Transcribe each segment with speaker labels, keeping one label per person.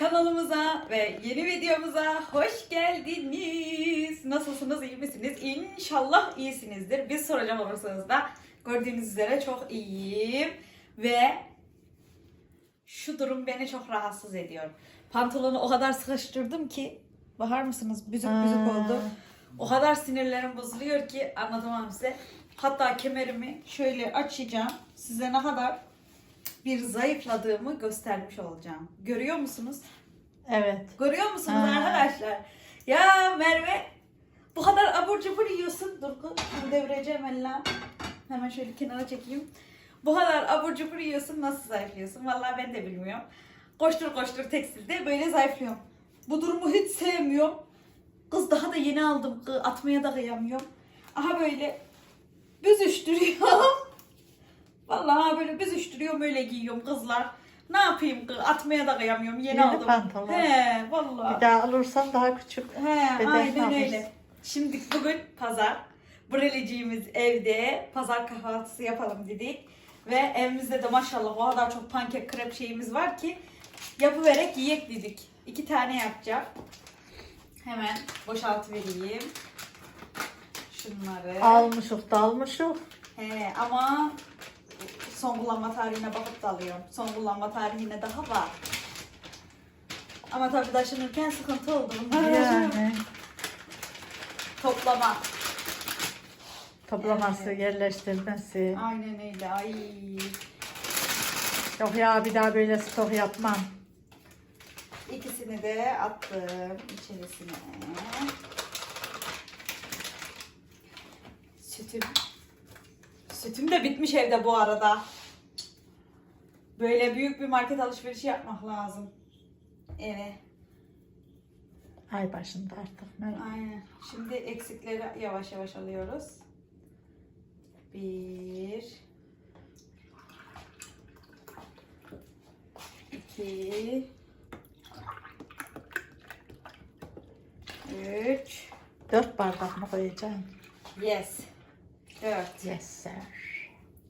Speaker 1: Kanalımıza ve yeni videomuza hoş geldiniz. Nasılsınız, iyi misiniz? İnşallah iyisinizdir. Biz soracak olursanız da gördüğünüz üzere çok iyiyim. Ve şu durum beni çok rahatsız ediyor. Pantolonu o kadar sıkıştırdım ki bakar mısınız büzük büzük
Speaker 2: Ha.
Speaker 1: oldu. O kadar sinirlerim bozuluyor ki anlatamam size. Hatta kemerimi şöyle açacağım. Size ne kadar bir zayıfladığımı göstermiş olacağım. Görüyor musunuz?
Speaker 2: Evet.
Speaker 1: Görüyor musunuz
Speaker 2: Ha.
Speaker 1: arkadaşlar? Ya Merve bu kadar abur cubur yiyorsun. Dur devireceğim eline. Hemen şöyle kenara çekeyim. Bu kadar abur cubur yiyorsun nasıl zayıflıyorsun? Vallahi ben de bilmiyorum. Koştur koştur tekstilde böyle zayıflıyorum. Bu durumu hiç sevmiyorum. Kız daha da yeni aldım. Atmaya da kıyamıyorum. Aha böyle büzüştürüyorum. Vallahi böyle büzüştürüyorum öyle giyiyorum kızlar. Ne yapayım kız? Atmaya da kıyamıyorum. Yeni,
Speaker 2: Yeni
Speaker 1: aldım.
Speaker 2: pantolon.
Speaker 1: He vallahi.
Speaker 2: Bir daha alırsan daha küçük.
Speaker 1: He,
Speaker 2: Beden
Speaker 1: aynen öyle. Şimdi bugün pazar. Breleciğimiz evde. Pazar kahvaltısı yapalım dedik. Ve evimizde de maşallah o kadar çok pankek krep şeyimiz var ki yapıverek yiyek dedik. İki tane yapacağım. Hemen boşaltıvereyim. Şunları.
Speaker 2: Almışık da almışık.
Speaker 1: He, ama son kullanma tarihine bakıp da alıyorum. Son kullanma tarihine daha var. Ama tabii taşınırken sıkıntı oldu. Bunlar
Speaker 2: Yani
Speaker 1: Toplama.
Speaker 2: toplaması,
Speaker 1: Evet.
Speaker 2: yerleştirmesi.
Speaker 1: Aynen öyle. Ay.
Speaker 2: Yok ya bir daha böyle stok yapmam.
Speaker 1: İkisini de attım içerisine. Sütüm. Sütüm de bitmiş evde bu arada. Böyle büyük bir market alışverişi yapmak lazım. Evet.
Speaker 2: Ay başında artık. Merak.
Speaker 1: Aynen. Şimdi eksikleri yavaş yavaş alıyoruz. Bir. iki, Üç.
Speaker 2: Dört bardak mı koyacaksın?
Speaker 1: Yes. Dört.
Speaker 2: Yes sir.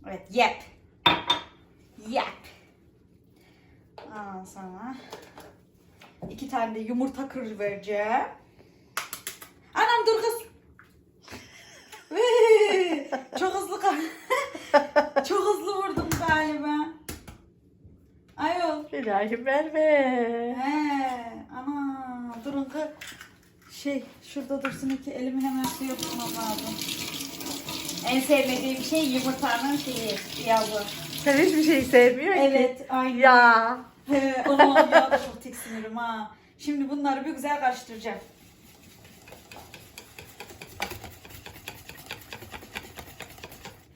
Speaker 1: Evet. Yep. Yep. Ondan sonra iki tane de yumurta kır vereceğim. Anam dur kız. Çok hızlı Çok hızlı vurdum galiba. Ayol.
Speaker 2: İlahi Merve.
Speaker 1: He, ana durun kız. Şey şurada dursun iki elimi hemen suya tutmam lazım. En sevmediğim şey yumurtanın şeyi yavru.
Speaker 2: Sen hiçbir şey sevmiyor ki.
Speaker 1: Evet, aynen.
Speaker 2: Ya.
Speaker 1: He, ya da çok tiksinirim ha. Şimdi bunları bir güzel karıştıracağım.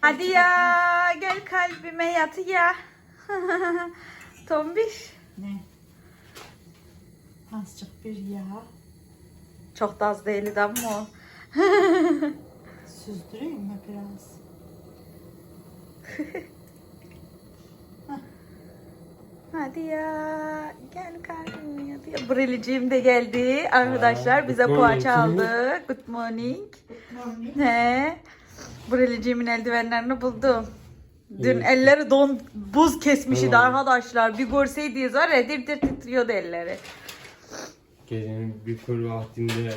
Speaker 1: Hadi ya gel kalbime yat ya. Tombiş.
Speaker 2: Ne? Azıcık bir yağ.
Speaker 1: Çok da az değildi ama o.
Speaker 2: Süzdüreyim mi biraz?
Speaker 1: Hadi ya gel yat ya. Breliciğim de geldi arkadaşlar
Speaker 3: Aa,
Speaker 1: bize
Speaker 3: good
Speaker 1: poğaça
Speaker 3: morning.
Speaker 1: aldı. Good morning. He. Breliciğimin eldivenlerini buldum. Dün
Speaker 3: Evet.
Speaker 1: elleri don buz kesmişti
Speaker 3: Tamam.
Speaker 1: arkadaşlar. Bir görseydiniz var ya dir dir titriyordu elleri.
Speaker 3: Gecenin bir kör vaktinde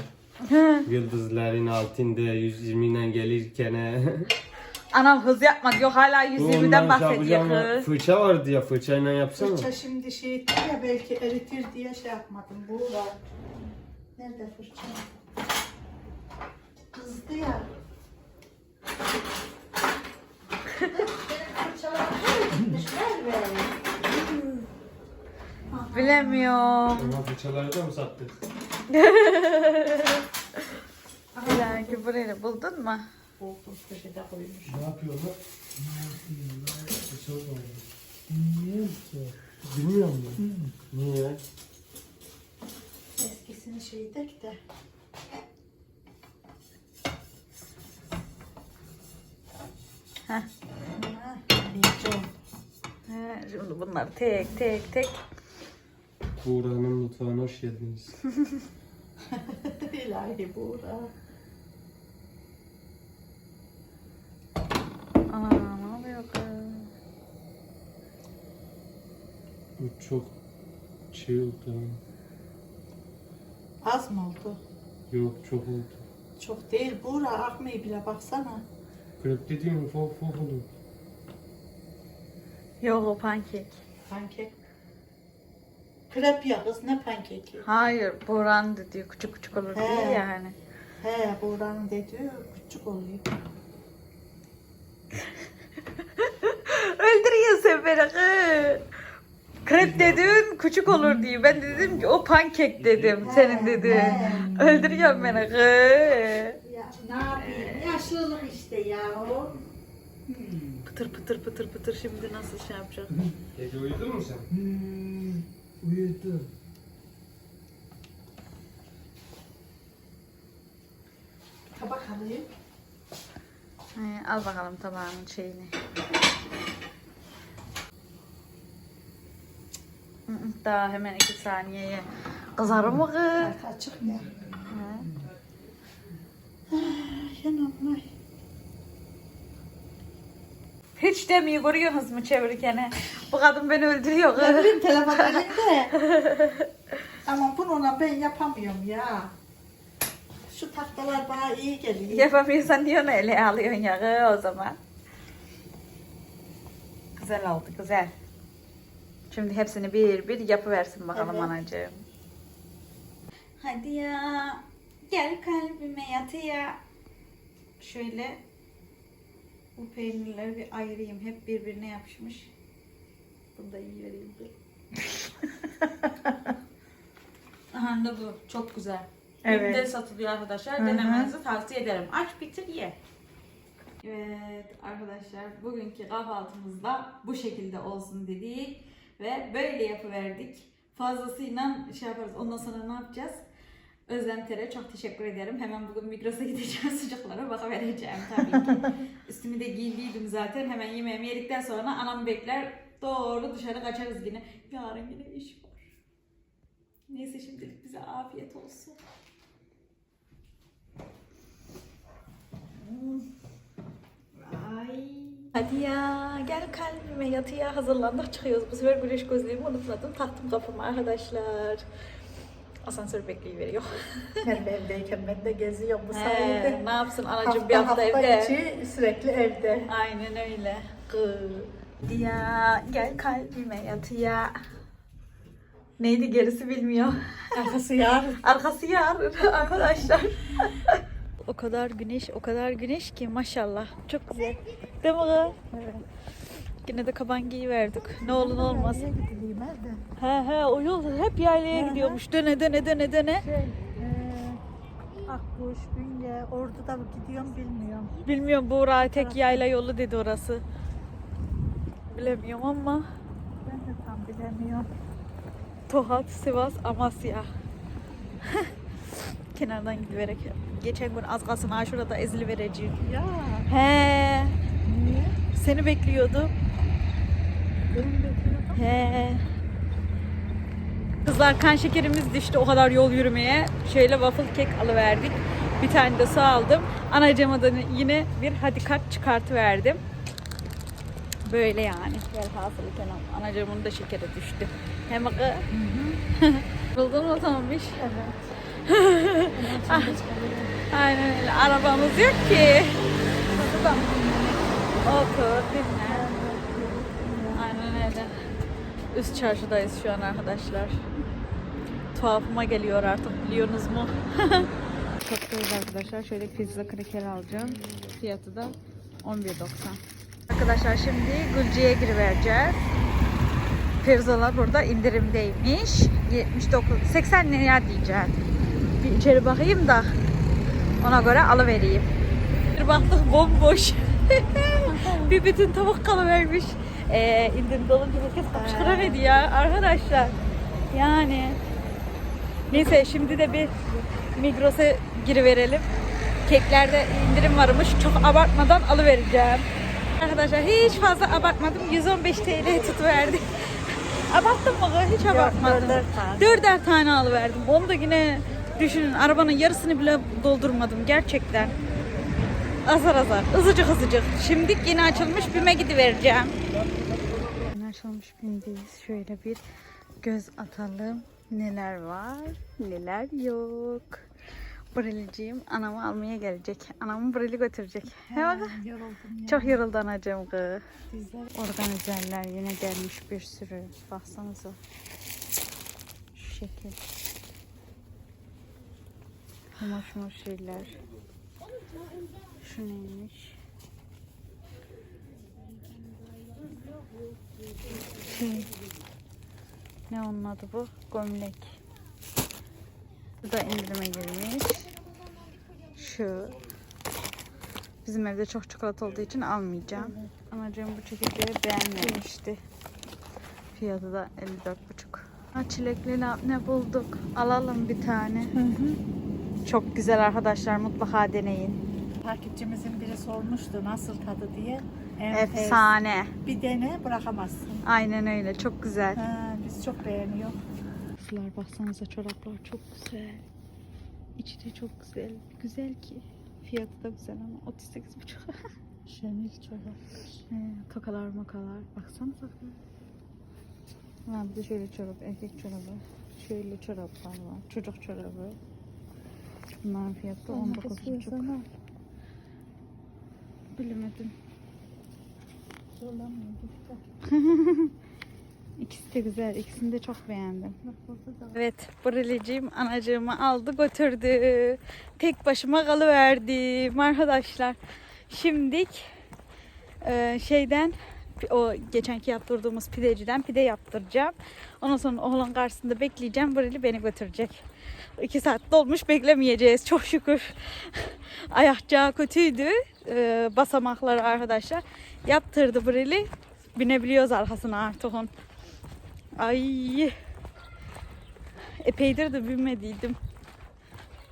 Speaker 3: Yıldızların altında 120 ile gelirken
Speaker 1: Anam hız yapmadı. Yok hala 120'den bahsediyor kız.
Speaker 3: Fırça vardı ya fırçayla yapsana.
Speaker 2: Fırça şimdi şey etti ya belki eritir diye şey yapmadım. Bu var. Nerede fırça? Kızdı ya.
Speaker 1: Bilemiyorum.
Speaker 3: Ama fırçaları da mı sattık?
Speaker 1: Yani burayı buldun mu?
Speaker 2: Buldum köşede koymuş.
Speaker 3: Ne yapıyorlar? Niye ki? Bilmiyor musun? Niye?
Speaker 2: Eskisini şey dek de.
Speaker 1: Heh.
Speaker 2: Ha,
Speaker 1: Şimdi bunları tek tek tek.
Speaker 3: Buğra'nın mutfağına hoş geldiniz.
Speaker 2: İlahi Buğra.
Speaker 1: Aa, ne oluyor kız?
Speaker 3: Bu çok şey oldu.
Speaker 2: Az mı oldu?
Speaker 3: Yok çok oldu.
Speaker 2: Çok değil. Buğra akmayı bile baksana.
Speaker 3: Krep dediğim ufak ufak oldu.
Speaker 1: Yok o pankek.
Speaker 2: Pankek. Krep ya kız ne pankeki?
Speaker 1: Hayır, Buğra'nın dediği küçük küçük olur diye
Speaker 2: He.
Speaker 1: yani.
Speaker 2: He Buğra'nın dediği küçük oluyor.
Speaker 1: Öldürüyor sen beni. Krep dedin küçük olur diye. Ben de dedim ki o pankek dedim. Senin dediğin. Öldürüyor beni kız.
Speaker 2: Ya ne yapayım? Yaşlılık işte ya o.
Speaker 1: Pıtır pıtır pıtır pıtır şimdi nasıl şey yapacak?
Speaker 3: Gece uyudun mu sen?
Speaker 2: Uyudu. Tabak alayım.
Speaker 1: He, al bakalım tabağın şeyini. Hı hı, Daha hemen iki saniyeye kızarır mı kız?
Speaker 2: Altı açık ya.
Speaker 1: He.
Speaker 2: Yanım ay.
Speaker 1: Hiç demiyor görüyorsunuz mu çevirirken? Bu kadın beni öldürüyor
Speaker 2: Ne bileyim telefon elimde. Ama bunu ben yapamıyorum ya. Şu tahtalar bana iyi geliyor.
Speaker 1: Yapamıyorsan niye onu ele alıyorsun ya o zaman? Güzel oldu güzel. Şimdi hepsini bir bir yapıversin bakalım
Speaker 2: Evet.
Speaker 1: anacığım. Hadi ya. Gel kalbime yatı ya. Şöyle bu peynirleri bir ayırayım. Hep birbirine yapışmış. Bunu da iyi vereyim. Aha da bu. Çok güzel.
Speaker 2: Evet.
Speaker 1: Evet. de satılıyor arkadaşlar. Denemenizi tavsiye ederim. Aç bitir ye. Evet arkadaşlar bugünkü kahvaltımızda bu şekilde olsun dedik ve böyle yapıverdik. Fazlasıyla şey yaparız. Ondan sonra ne yapacağız? Özlem Tere çok teşekkür ederim. Hemen bugün Migros'a gideceğim sıcaklara bakavereceğim tabii ki. Üstümü de giyindiydim zaten. Hemen yemeğimi yedikten sonra anam bekler. Doğru dışarı kaçarız yine. Yarın yine iş var. Neyse şimdilik bize afiyet olsun. Ay. Hadi ya gel kalbime yatıya hazırlandık çıkıyoruz. Bu sefer güneş gözlüğümü unutmadım. Taktım kafama arkadaşlar. Asansör bekleyiveriyor.
Speaker 2: Merve evdeyken ben de geziyorum bu sayede.
Speaker 1: ne yapsın anacığım
Speaker 2: Hafta
Speaker 1: bir hafta,
Speaker 2: hafta
Speaker 1: evde.
Speaker 2: içi sürekli evde.
Speaker 1: Aynen öyle. Kız. Ya gel kalbime yatıya. Neydi gerisi bilmiyor.
Speaker 2: Arkası yar.
Speaker 1: Arkası yarın arkadaşlar. o kadar güneş, o kadar güneş ki maşallah. Çok güzel. Değil mi kız? Yine de kaban giyiverdik. Ne olur ne olmaz. He he o yol hep yaylaya gidiyormuş. Döne döne döne döne.
Speaker 2: Şey, e, Akkuş, Bünye, Ordu'da mı gidiyorum bilmiyorum.
Speaker 1: Bilmiyorum Buğra tek yayla yolu dedi orası. Bilemiyorum ama
Speaker 2: Ben de tam bilemiyorum.
Speaker 1: Tohat, Sivas, Amasya. Kenardan gidiverek. Geçen gün az kalsın ha şurada ezili vereceğim.
Speaker 2: Ya
Speaker 1: He? Seni bekliyordum. He. Kızlar kan şekerimiz düştü o kadar yol yürümeye. Şöyle waffle kek alıverdik. Bir tane de su aldım. Anacığıma da yine bir hadi kalk çıkartıverdim. Böyle yani. Velhasılı kelam. Anacığımın da şekeri düştü. Hem akı. Buldun mu Tombiş?
Speaker 2: Evet.
Speaker 1: Aynen öyle. Arabamız yok ki. Otur dinle. Aynen öyle. Üst çarşıdayız şu an arkadaşlar. Tuhafıma geliyor artık biliyorsunuz mu? Çok arkadaşlar. Şöyle pizza kraker alacağım. Fiyatı da 11.90. Arkadaşlar şimdi Gülce'ye girivereceğiz. Pirzola burada indirimdeymiş. 79, 80 liraya diyeceğim. Bir içeri bakayım da ona göre alıvereyim. Bir baktık bomboş. bir bütün tavuk kalıvermiş. Ee, indirimde olunca herkes kapıştıramedi ya arkadaşlar. Yani. Neyse şimdi de bir Migros'a giriverelim. Keklerde indirim varmış. Çok abartmadan alıvereceğim. Arkadaşlar hiç fazla abartmadım. 115 TL tutuverdi. Abarttım mı? Hiç abartmadım.
Speaker 2: dörder tane.
Speaker 1: Dörder tane alıverdim. Onu da yine düşünün arabanın yarısını bile doldurmadım gerçekten. Azar azar, ızıcık ızıcık. Şimdi yeni açılmış BİM'e gidivereceğim. Yeni açılmış BİM'deyiz. Şöyle bir Göz atalım. Neler var, neler yok. Breliciğim anamı almaya gelecek. Anamı Breli götürecek. He.
Speaker 2: Yoruldum ya.
Speaker 1: Çok yoruldu anacığım kız. Organizerler yine gelmiş bir sürü. Baksanıza. Şu şekil. Hoş hoş şeyler. Şu? Şey. Ne onun adı bu? Gömlek. Bu da indirime girmiş. Şu. Bizim evde çok çikolata olduğu için almayacağım. Anacığım bu çekirdeği beğenmemişti. Fiyatı da 54,5. Ha çilekli ne, bulduk? Alalım bir tane. Çok güzel arkadaşlar mutlaka deneyin.
Speaker 2: takipçimizin biri sormuştu nasıl tadı diye. Enfes.
Speaker 1: Efsane.
Speaker 2: Bir dene bırakamazsın.
Speaker 1: Aynen öyle çok güzel.
Speaker 2: Ha, biz çok beğeniyor.
Speaker 1: Şuralar baksanıza çoraplar çok güzel. İçi de çok güzel. Güzel ki. Fiyatı da güzel ama 38,5.
Speaker 2: Şenlik çorap.
Speaker 1: Tokalar makalar. Baksanıza. Ha, bir de şöyle çorap, erkek çorabı. Şöyle çoraplar var. Çocuk çorabı. Bunların fiyatı 19,5. Bilemedim. İkisi de güzel. İkisini de çok beğendim. Evet, Breleciğim anacığımı aldı götürdü. Tek başıma kalıverdim arkadaşlar. Şimdik e, şeyden o geçenki yaptırdığımız pideciden pide yaptıracağım. Ondan sonra oğlan karşısında bekleyeceğim. Breli beni götürecek. İki saat dolmuş beklemeyeceğiz çok şükür. Ayakçağı kötüydü. E, basamakları arkadaşlar. Yaptırdı Breli. Binebiliyoruz arkasına artık on. Ay epeydir de binmediydim.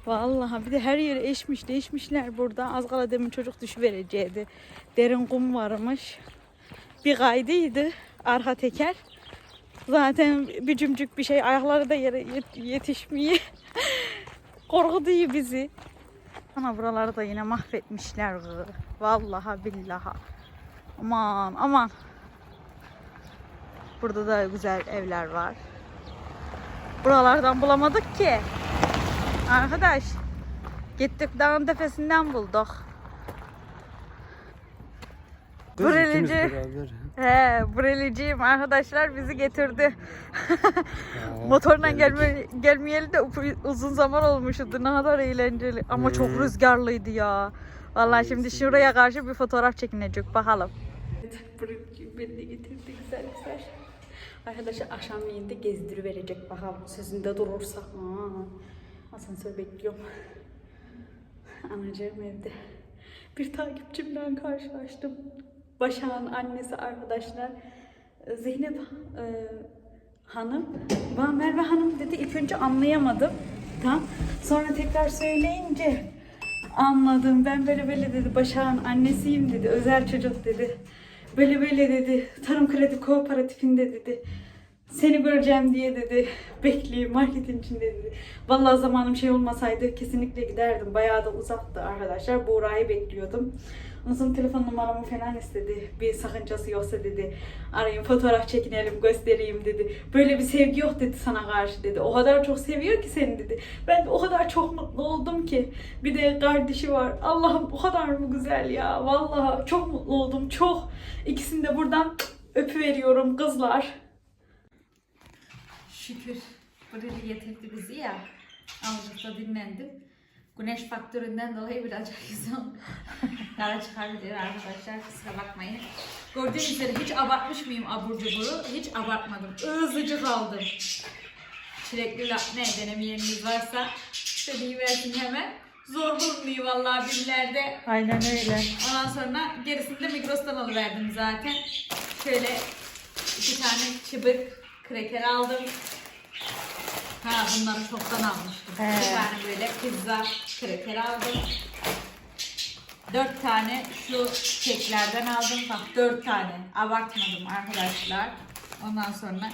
Speaker 1: Vallahi bir de her yeri eşmiş değişmişler burada. Az kala demin çocuk düşüvereceğiydi. Derin kum varmış. Bir kaydıydı arka teker. Zaten bir cümcük bir şey ayakları da yere yet- yetişmiyor. Korkutuyor bizi. Ana buraları da yine mahvetmişler. kız. Vallahi billahi. Aman aman. Burada da güzel evler var. Buralardan bulamadık ki. Arkadaş. Gittik dağın tepesinden bulduk.
Speaker 3: Kız ikimiz beraber.
Speaker 1: He, Breliciyim arkadaşlar bizi getirdi.
Speaker 3: Aa,
Speaker 1: Motorla gelme, gelmeyeli de uzun zaman olmuştu. Ne kadar eğlenceli. Ama çok
Speaker 3: Hmm.
Speaker 1: rüzgarlıydı ya. Vallahi şimdi şuraya karşı bir fotoğraf çekinecek. Bakalım. Beni de getirdi güzel güzel. Arkadaşlar akşam yiyinde gezdiriverecek bakalım. Sözünde durursa. Aa, asansör bekliyorum. Anacığım evde. Bir takipçimden karşılaştım. Başak'ın annesi arkadaşlar. Zeynep e, Hanım. Bana Merve Hanım dedi. İlk önce anlayamadım. Tamam. Sonra tekrar söyleyince anladım. Ben böyle böyle dedi. Başak'ın annesiyim dedi. Özel çocuk dedi. Böyle böyle dedi. Tarım Kredi Kooperatifinde dedi. Seni göreceğim diye dedi. Bekleyeyim marketin içinde dedi. Vallahi zamanım şey olmasaydı kesinlikle giderdim. Bayağı da uzaktı arkadaşlar. Buğra'yı bekliyordum. Sonra telefon numaramı falan istedi. Bir sakıncası yoksa dedi. Arayın fotoğraf çekinelim göstereyim dedi. Böyle bir sevgi yok dedi sana karşı dedi. O kadar çok seviyor ki seni dedi. Ben de o kadar çok mutlu oldum ki. Bir de kardeşi var. Allah'ım o kadar mı güzel ya. Vallahi çok mutlu oldum. Çok. İkisini de buradan öpüveriyorum kızlar. Şükür. Buraya getirdi bizi ya. Azıcık da dinlendim. Güneş faktöründen dolayı birazcık yüzüm kara çıkabilir arkadaşlar. Kusura bakmayın. Gördüğünüz üzere hiç abartmış mıyım abur cuburu? Hiç abartmadım. Özıcı kaldım. Çilekli ne denemeyeniniz varsa istediği versin hemen. Zor bulmuyor vallahi billerde.
Speaker 2: Aynen öyle.
Speaker 1: Ondan sonra gerisini de Migros'tan alıverdim zaten. Şöyle iki tane çıbık kreker aldım. Ha bunları çoktan almıştım.
Speaker 2: He.
Speaker 1: Bir tane böyle pizza kreker aldım. Dört tane şu keklerden aldım. Bak dört tane. Abartmadım arkadaşlar. Ondan sonra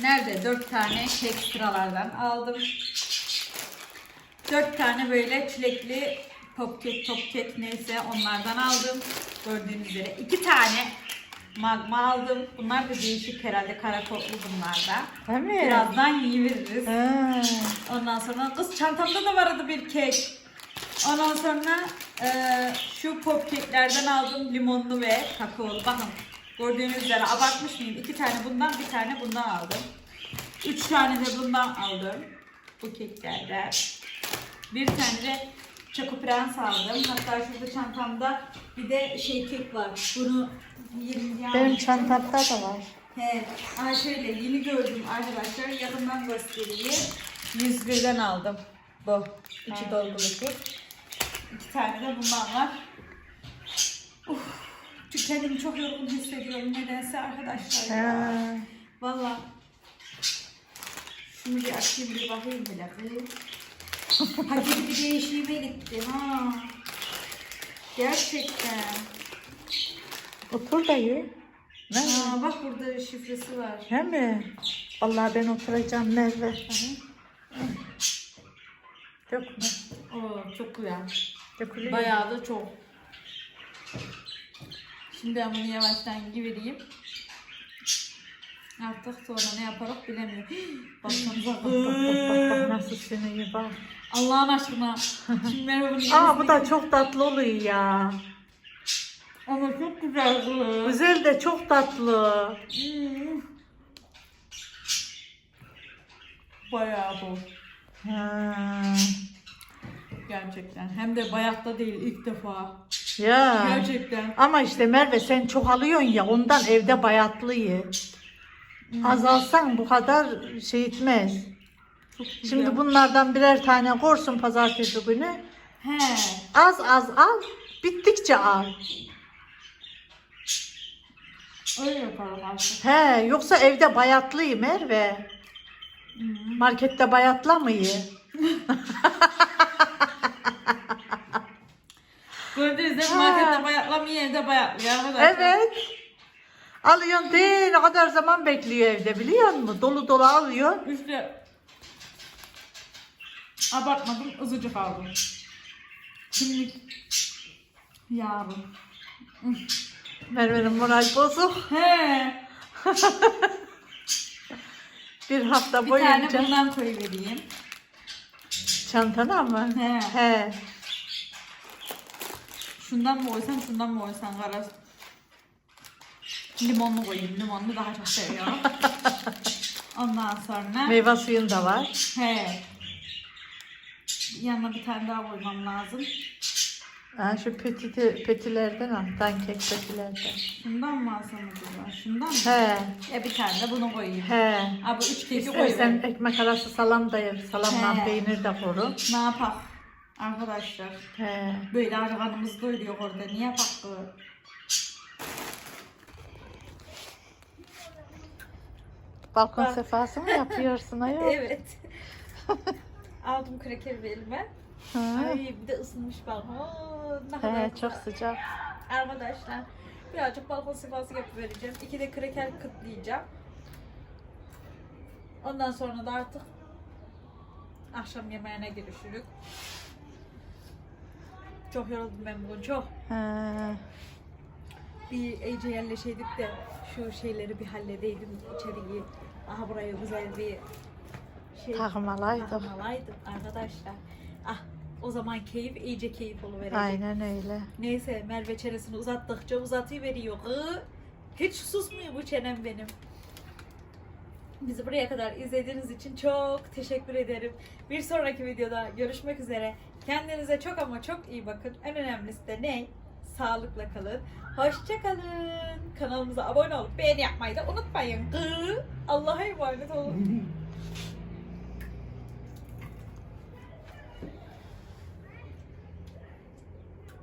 Speaker 1: nerede? Dört tane kek sıralardan aldım. Dört tane böyle çilekli popkek popkek neyse onlardan aldım. Gördüğünüz üzere. iki tane magma aldım. Bunlar da değişik herhalde karakollu bunlar da.
Speaker 2: Mi?
Speaker 1: Birazdan yiyiveririz.
Speaker 2: Ha.
Speaker 1: Ondan sonra kız çantamda da vardı bir kek. Ondan sonra eee, şu pop keklerden aldım limonlu ve kakaolu. Bakın gördüğünüz üzere abartmış mıyım? İki tane bundan bir tane bundan aldım. Üç tane de bundan aldım. Bu keklerden. Bir tane de Choco Prens aldım. Hatta şurada çantamda bir de şey kek var. Bunu yerim ya.
Speaker 2: Benim çantamda da var.
Speaker 1: He, aa şöyle yeni gördüm arkadaşlar. Yakından göstereyim. 101'den aldım. Bu. İçi dolgulu kek. İki tane de bundan var. Uf, çünkü kendimi çok yorgun hissediyorum nedense arkadaşlar ya. Valla. Şunu bir açayım bir bakayım. Paketi bir değişime gitti ha. Gerçekten.
Speaker 2: Otur da ye. Ne?
Speaker 1: Aa, bak burada şifresi var.
Speaker 2: He mi? Vallahi ben oturacağım Merve. Dökme.
Speaker 1: Oo, çok güzel.
Speaker 2: Dökülüyor.
Speaker 1: Bayağı da çok. Şimdi ben bunu yavaştan givereyim. Artık sonra ne yaparak bilemiyorum. Baksanıza.
Speaker 2: Bak bak bak bak nasıl seni bak.
Speaker 1: Allah'ın aşkına. Şimdi bunu
Speaker 2: Aa bu da çok tatlı oluyor ya.
Speaker 1: Ama çok güzel bu.
Speaker 2: Güzel de çok tatlı.
Speaker 1: Hmm. Bayağı bu.
Speaker 2: Ha.
Speaker 1: Gerçekten. Hem de bayatta değil ilk defa.
Speaker 2: Ya.
Speaker 1: Gerçekten.
Speaker 2: Ama işte Merve sen çok alıyorsun ya ondan evde bayatlı ye. Azalsan bu kadar şey etmez. Şimdi bunlardan birer tane korsun pazartesi günü.
Speaker 1: He.
Speaker 2: Az az al. Bittikçe al.
Speaker 1: Öyle yaparım artık.
Speaker 2: He yoksa evde bayatlı ye Merve.
Speaker 1: Hmm.
Speaker 2: Markette bayatla mı ye?
Speaker 1: Gördünüz değil mi? Markette bayatlamıyor, evde bayatlıyor arkadaşlar.
Speaker 2: Evet. Alıyorsun değil ne kadar zaman bekliyor evde biliyor musun? Dolu dolu alıyor.
Speaker 1: İşte abartmadım, ızıcık aldım. Şimdi yarın.
Speaker 2: Merve'nin moral bozuk.
Speaker 1: He.
Speaker 2: Bir hafta
Speaker 1: Bir tane
Speaker 2: boyunca.
Speaker 1: bundan koyuvereyim.
Speaker 2: Çantana mı?
Speaker 1: He.
Speaker 2: He.
Speaker 1: Şundan mı koysam, şundan mı koysam karar. Limonlu koyayım. Limonlu daha çok seviyorum. Ondan sonra
Speaker 2: Meyve suyun da var.
Speaker 1: he. Yanına bir tane daha koymam lazım.
Speaker 2: Ha, şu petiti, petilerden al. Dankek petilerden.
Speaker 1: Şundan mı alsam acaba? Şundan mı?
Speaker 2: He.
Speaker 1: Ya bir tane de bunu koyayım.
Speaker 2: He.
Speaker 1: Abi üç keki
Speaker 2: İstersen
Speaker 1: koyayım.
Speaker 2: ekmek arası salam da yap. Salamla
Speaker 1: He.
Speaker 2: peynir de koru.
Speaker 1: Ne yapak? Arkadaşlar.
Speaker 2: He.
Speaker 1: Böyle arganımız doyuruyor orada. Niye yapak bu?
Speaker 2: Balkon
Speaker 1: Bak.
Speaker 2: sefası mı yapıyorsun ayol?
Speaker 1: Evet. Aldım kraker elime. Ay bir de ısınmış balkon. Oo, ne kadar
Speaker 2: He,
Speaker 1: güzel.
Speaker 2: çok sıcak.
Speaker 1: Arkadaşlar birazcık balkon sefası yapıvereceğim. İki de kraker kıtlayacağım. Ondan sonra da artık akşam yemeğine girişiriz. Çok yoruldum ben bugün çok.
Speaker 2: He.
Speaker 1: Bir iyice yerleşeydik de şu şeyleri bir halledeydim içeriği. Aha buraya güzel bir şey
Speaker 2: Takmalaydık.
Speaker 1: takmalaydım arkadaşlar. Ah o zaman keyif iyice keyif oluverecek.
Speaker 2: Aynen öyle.
Speaker 1: Neyse Merve çenesini uzattıkça uzatıveriyor. Iı, Hiç susmuyor bu çenem benim. Bizi buraya kadar izlediğiniz için çok teşekkür ederim. Bir sonraki videoda görüşmek üzere. Kendinize çok ama çok iyi bakın. En önemlisi de ne? Sağlıkla kalın. Hoşça kalın. Kanalımıza abone olup beğeni yapmayı da unutmayın. Iı, Allah'a emanet olun.